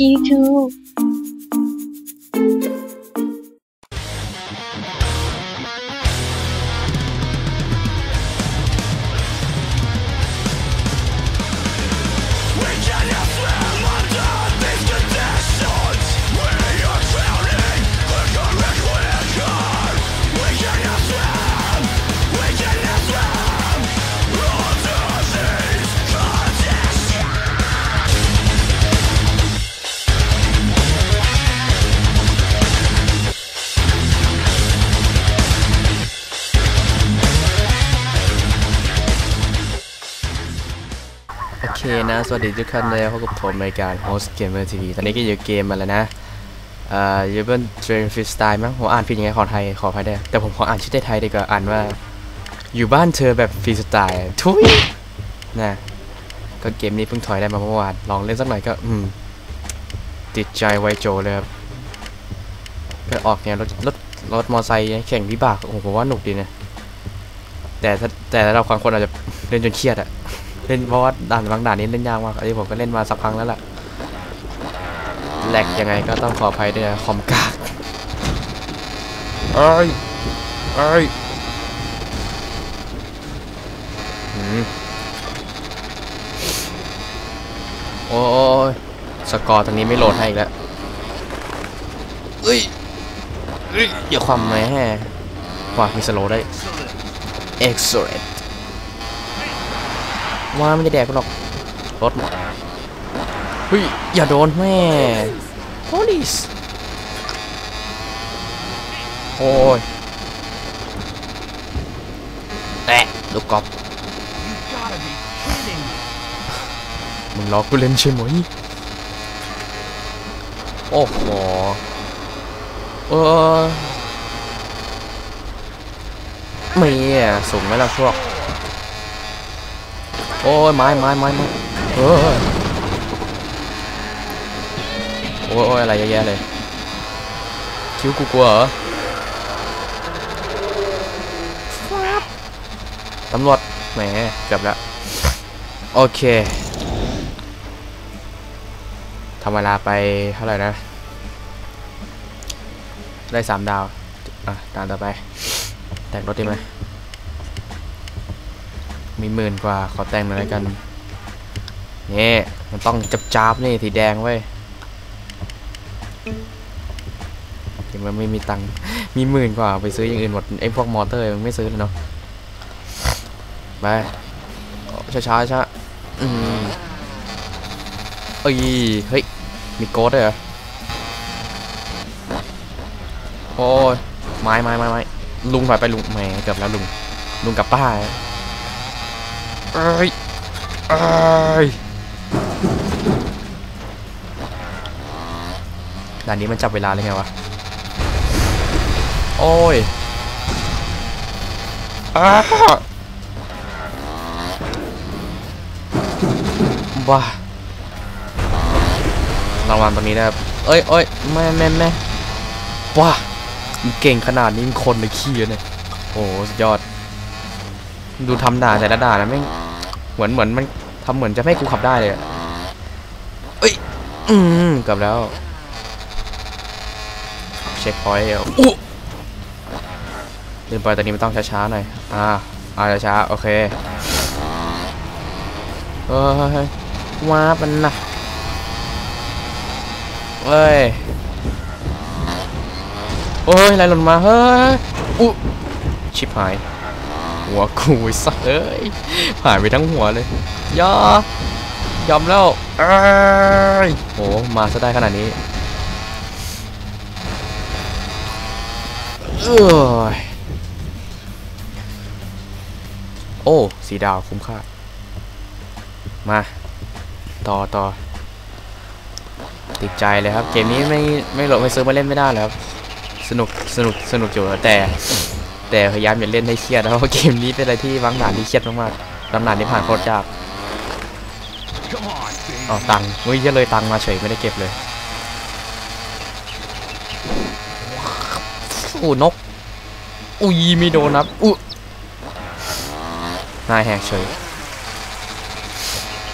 you too. สวัสดีทุกท่านเลยพบกับผมในการ Host Gamer TV ตอนนี้ก็อยู่เกมมาแล้วนะเอ่อ u b e n Train Freestyle มั้งผมอ่านผิดยังไงขอไทยขออภัยด้ แต่ผมขออ่านชื่อไทยดีกว่าอ่านว่า อยู่บ้านเธอแบบฟรีสไตล์ทุยนะก็เกมนี้เพิ่งถอยได้มาเมื่อวานลองเล่นสักหน่อยก็อืมติดใจไวโจเลยครับก็ออกแนวรถรถรถมอไซค์แข่งวิบากโอ้โหผมว่าหนุกดีนะแต่ถ้าแต่เราบางคนอาจจะเล่นจนเครียดอะ เล่นเพราะว่าด่านบางด่านนี้เล่นยากมากอันนี้ผมก็เล่นมาสักพักแล้วล่ะแหลกยังไงก็ต้องขออภัยด้วยนะคอมกากเอ้ยเอ้ยหืมโอ้ยสกอร์ตอนนี้ไม่โหลดให้อีกแล้วเอ้ยเอ้ยอย่าความแม่ว่ามีสโลว์ได้ excellent ว่าไม่ได้แดกกูหรอกรถหมดเฮ้ยอย่าโดนแม่ police โอ้ยแตะลูกกอล์ฟมึงล้อกูเล่นใช่ไหมโอ้โหเออไม่อะสูงไหมล่ะพวก โอ้ยไม้ไม้ไม้ไม้เออโอ้ยโอ้ยอะไรเยอะแยะเลย คิ้วกูกลัวเหรอตำรวจแหมเกือบแล้ว โอเคทำเวลาไปเท่าไหร่นะ ได้สามดาว อะ ตามต่อไป แตกรถได้ไหม มีหมื่นกว่า ขอแต่งหน่อยแล้วกันนี่มันต้องจับจับนี่สีแดงเว้ยถึงมันไม่มีตังค์มีหมื่นกว่า ไปซื้ออย่างอื่นหมดไอ้พวกมอเตอร์มันไม่ซื้อเลยเนาะไปช้าช้าช้าอืมเอ้ยเฮ้ยมีโกดด้วยเหรอโอ้ยไม้ไม้ไม้ไม้ลุงถอยไปลุงแหมเกือบแล้วลุงลุงกับป้า เอ้ยเอ้ยด่านนี้มันจับเวลาเลยไงวะ โอ้ยอ้าบ้าระวังตรงนี้นะครับ เอ้ยเอ้ยแม่แม่แม่ว้าเก่งขนาดนี้มันคนในขี้เนี่ย โอ้โหสุดยอด ดูทำด่าแต่ละด่านะแม่ง เหมือนเหมือนมันทำเหมือนจะไม่ให้กูขับได้เลยอะเอ้ย อืมเกลับแล้ว เช็คพอยต์อะอู้ลืมไปตอนนี้มันต้องช้าๆหน่อย อ่า อ่าช้าๆโอเคเฮ้ยว้ามันนะเฮ้ยโอ้ยอะไรหล่นมา เฮ้ยอู้ชิบหาย หัวกูไอ้สัสเอ้ยหายไปทั้งหัวเลยย่ายอมแล้วเอ้ยโหมาซะได้ขนาดนี้เอ้ยโอ้สีดาวคุ้มค่ามา ต่อต่อติดใจเลยครับ เกมนี้ไม่ไม่โหลดไม่ซื้อมาเล่นไม่ได้แล้วครับ สนุกสนุกสนุกอยู่แต่ แต่พยายามอย่าเล่นให้เครียดนะเพราะเกมนี้เป็นอะไรที่วางหนานที่เครียดมากๆลำหนานที่ผ่านโคตรยากอ๋อตังค์เฮ้ยเยอะเลยตังค์มาเฉยไม่ได้เก็บเลยโอ้นกอุ้ยไม่โดนนับอุ้นายแหกเฉย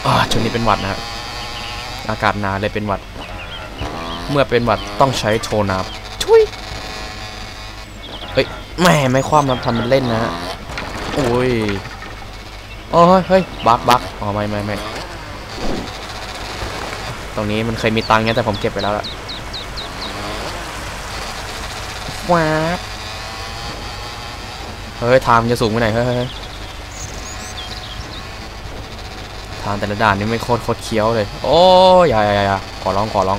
อ่าช่วงนี้เป็นหวัดนะอากาศหนาวเลยเป็นหวัด เมื่อเป็นหวัดต้องใช้โทนาบชุยเฮ้ย แหม่ไม่ความนะทำเป็นเล่นนะฮะโอ้ยโอ้ยเฮ้ยบักบักอ๋อไม่ไม่ไม่ตรงนี้มันเคยมีตังค์เงี้ยแต่ผมเก็บไปแล้วละว้าบเฮ้ยทางมันจะสูงไปไหนเฮ้ยเฮ้ยทางแต่ละด่านนี่ไม่โคตรโคตรเคี้ยวเลย โอ้ยอย่าอย่าอย่าอย่ขอร้องขอร้อง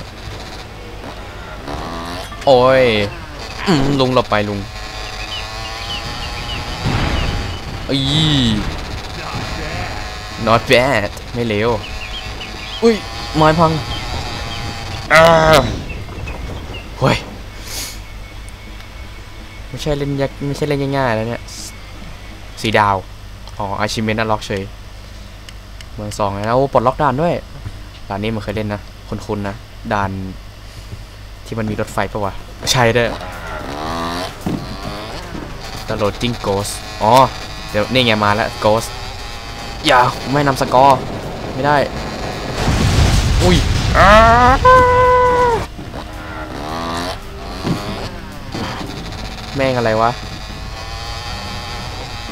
โอ้ยอลุงหลบไปลุง อี not bad ไม่เลวอุ้ยไม้พังอ้าวเฮ้ยไม่ใช่เล่นยากไม่ใช่เล่นง่ายๆแล้วเนี่ยสีดาว อ๋ออาชิเมนต์ล็อกเฉยเมืองสองแล้วโอ้ปลดล็อกด่านด้วยด่านนี้มันเคยเล่นนะคุ้นๆนะด่านที่มันมีรถไฟปะวะ ใช่ด้วยตลอดจิ้งโกส อ๋อ เดี๋ยวนี่ไงมาแล้วโกสอย่าไม่นำสกอร์ไม่ได้ อุ้ยแม่งอะไรวะ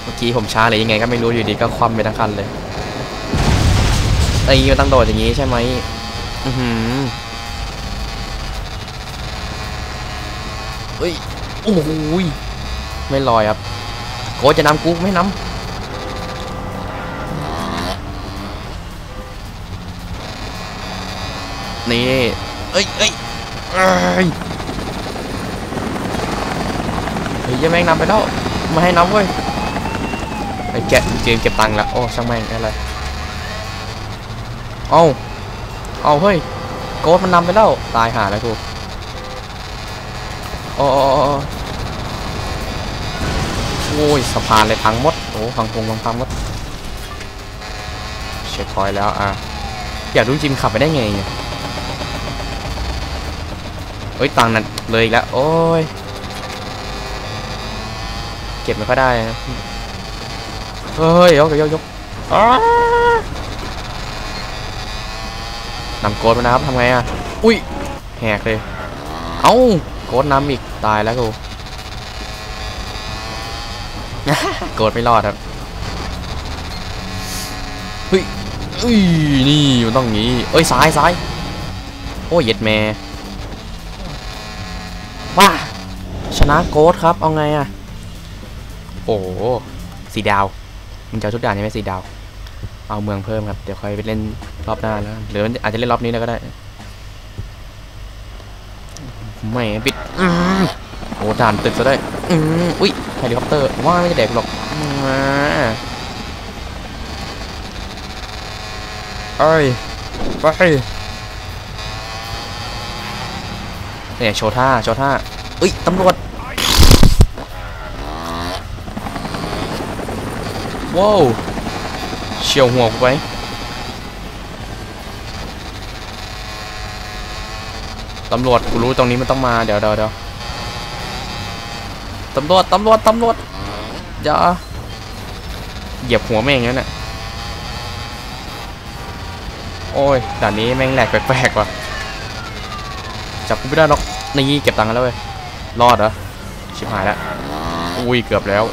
เมื่อกี้ผมช้าหรือยังไงก็ไม่รู้อยู่ดีก็คว่ำไปทั้งคันเลยไอ้นี้มันต้งโดดอย่างนี้ใช่ไหมอือหือเฮ้ย โอ้โหยไม่ลอยครับ โกจะนำกูไม่นำนี่เอ้ยเอ้ยเอ้ยเฮ้ยยังแม่งนำไปแล้วม่ให้นำเว้ยไอ้แกะเกมเก็บตังค์ล้วโอ้ช่างแม่งอะไรเอาเอาเฮ้ยโกดมันนำไปแล้วตายหาแล้วกูโอ้ อ้โอ้ยสะพานเลยพังหมดโอ้พังพงพังพังหมดเช็คพอยแล้วอะอยากรู้จริงขับไปได้ไงเนี่ยเอ้ยตังนั่นเลยอีกแล้วโอ้ยเก็บไม่ค่อยได้นะเฮ้ยยกยกยกนำโกดมานะครับทำไงอะอุ้ยแหกเลย เอ้าโกดน้ำอีกตายแล้วกู โกดไม่รอดครับเฮ้ยอุ้ยนี่มันต้องงี้เอ้ยซ้ายซ้ายโอ้ยเย็ดแม่ว้าชนะโกดครับ เอาไงอะโอ้สีดาวมึงจะชุดด่านใช่ไหมสีดาว เอาเมืองเพิ่มครับ เดี๋ยวค่อยไปเล่นรอบหน้าแล้วหรืออาจจะเล่นรอบนี้แล้วก็ได้ ไม่ปิด โอ้ด่านตึกซะได้อืมอุ้ยเฮลิคอปเตอร์ว่าไม่จะแดกหรอกมาเอ้ยไปเนี่ยโชว์ท่าโชว์ท่าอุ้ยตำรวจว้าวเฉียวหัวกูไปตำรวจกูรู้ตรงนี้มันต้องมาเดี๋ยวเดี๋ยวเดี๋ยว ตำรวจตำรวจตำรวจอย่าเหยียบหัวแม่งงั้นน่ะโอ้ยด่านนี้แม่งแหลกแปลกๆว่ะจับกูไม่ได้หรอกนี่เก็บตังค์แล้วเว้ยรอดเหรอชิบหายแล้วอุ้ยเกือบแล้ว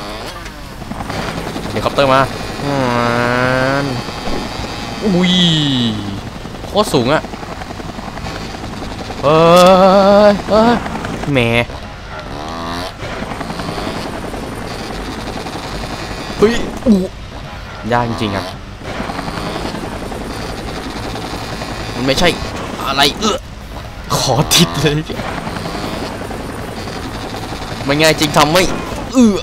เฮลิคอปเตอร์มาอุ้ยโคตรสูงอะเอ้ยเอ้ยแหม ฮ้ยอู้ยากจริงๆครับ มันไม่ใช่อะไรเออขอติดเลยมันง่ายจริงทำไม่เออ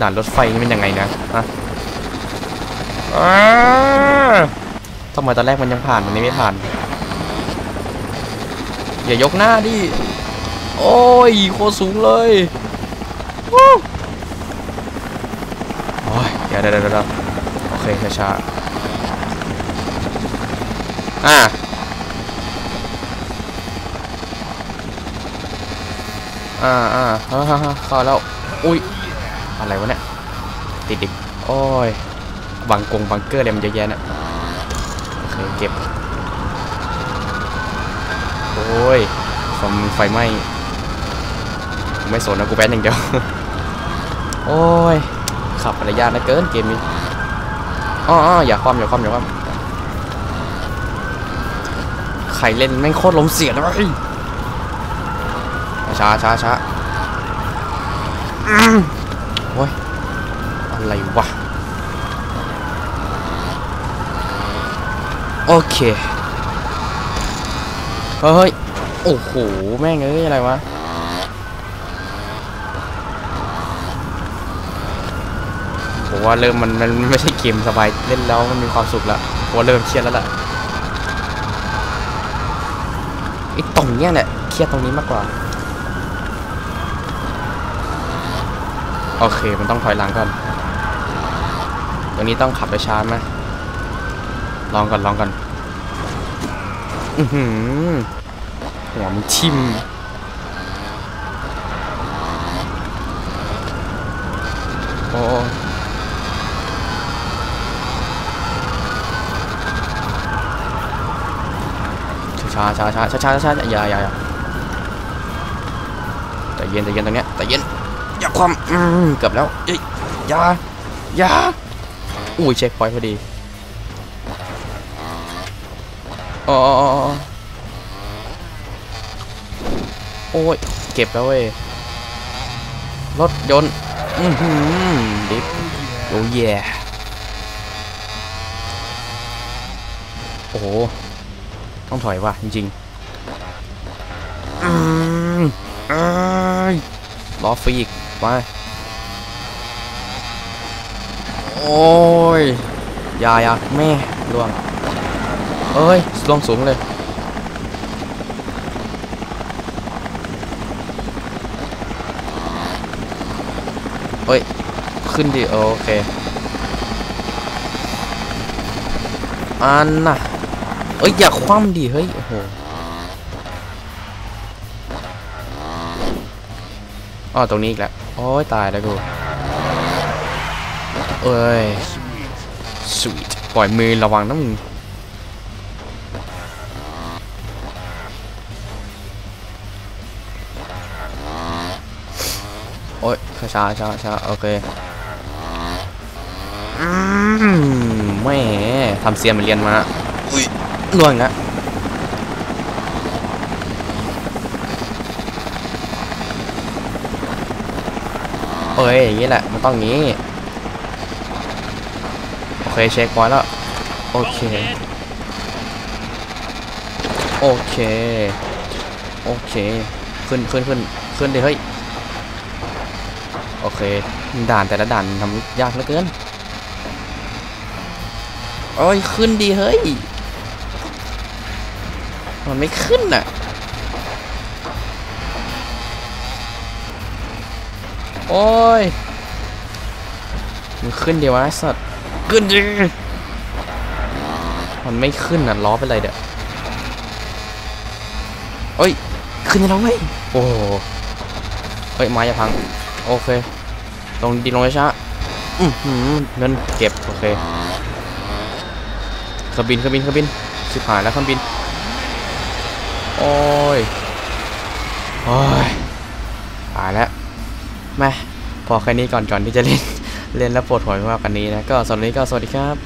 ด่านรถไฟนี่เป็นยังไงนะฮะอ้าทำไมตอนแรกมันยังผ่านมันนี้ไม่ผ่าน อย่ายกหน้าดิ โอ้ย โคตรสูงเลย เดี๋ยวเดี๋ยวเดี๋ยวเดี๋ยวโอเคช้าๆอ่าอ่าอ่าฮ่าฮ่าฮ่าเข้าแล้ว อุ้ย อะไรวะเนี่ย ติดดิโอ้ยบังกงบังเกอร์อะไรมันเยอะแยะเนี่ยโอเคเก็บ โอ้ยไฟไฟไหม้ไม่สนนะกูแป้นอย่างเดียว โอ้ย ขับระยะนะเกินเกมนี้อ๋ออย่าคว่ำอย่าคว่ำอย่าคว่ำใครเล่นแม่งโคตรล้มเสียเลยช้าช้าช้าโอ้ยอะไรวะ โอเค เฮ้ย โอ้โห แม่งเอ้ย อะไรวะ ผมว่าเริ่มมันมันไม่ใช่เกมสบายเล่นแล้วมันมีความสุขละผมว่าเริ่มเครียดแล้วล่ะไอ้ตรงเนี้ยแหละเครียดตรงนี้มากกว่าโอเคมันต้องถอยหลังก่อนตรงนี้ต้องขับไปช้าไหมลองก่อนลองก่อนอือหือหัวมันทิ่มโอ้ ช้าช้าช้าช้าช้าช้าอย่าอย่าอย่าใจเย็นใจเย็นตรงเนี้ยใจเย็นอย่าความอืมเกือบแล้วเอ้ยอย่าอย่าอุ้ยเช็คพอยต์พอดีอ๋ออ๋ออ๋ออ๋อโอ้ยเก็บแล้วเว้ยรถยนต์อือหือดิฟโอ้ยโอ้โห ต้องถอยว่ะจริงๆอืมเอ้ยล้อฟรีอีกไปโอ้ยอยาอยาแม่ล่วงเอ้ยล่วงสูงเลยเอ้ย ขึ้นดิ โอเค อันน่ะ เอ้ยอย่าคว่ำดิเฮ้ยโอ้โหอ๋อตรงนี้อีกแล้วโอ้ยตายแล้วกูเอ้ยสวีทปล่อยมือระวังนะมึงโอ้ยช้าช้าช้าโอเคอืมแม่ทำเสียนเหมือนเรียนมา ลวงอีกแล้วเอ้ยอย่างนี้แหละมันต้องงี้ โอเคเช็คพอยแล้ว โอเค โอเค โอเค ขึ้นขึ้นขึ้นขึ้นดิเฮ้ย โอเค ด่านแต่ละด่านทำยากเหลือเกินโอ้ย ขึ้นดีเฮ้ย มันไม่ขึ้นอะ โอ้ย มันขึ้นดีวะสัตว์ ขึ้นดีมันไม่ขึ้นอะ ล้อไปเลยเด้อเอ้ย ขึ้นแล้วเว้ย โอ้เฮ้ยไม้จะพัง โอเค ลงดินลงช้าอือหือเงินเก็บ โอเคเครื่องบินเครื่องบินเครื่องบินชิบหายแล้วเครื่องบิน โอ้ย โอ้ยตายแล้วแม่พอแค่นี้ก่อนก่อนที่จะเล่น เล่นแล้วปวดหัวมากกว่านี้นะ ก็สำหรับวันนี้ก็สวัสดีครับ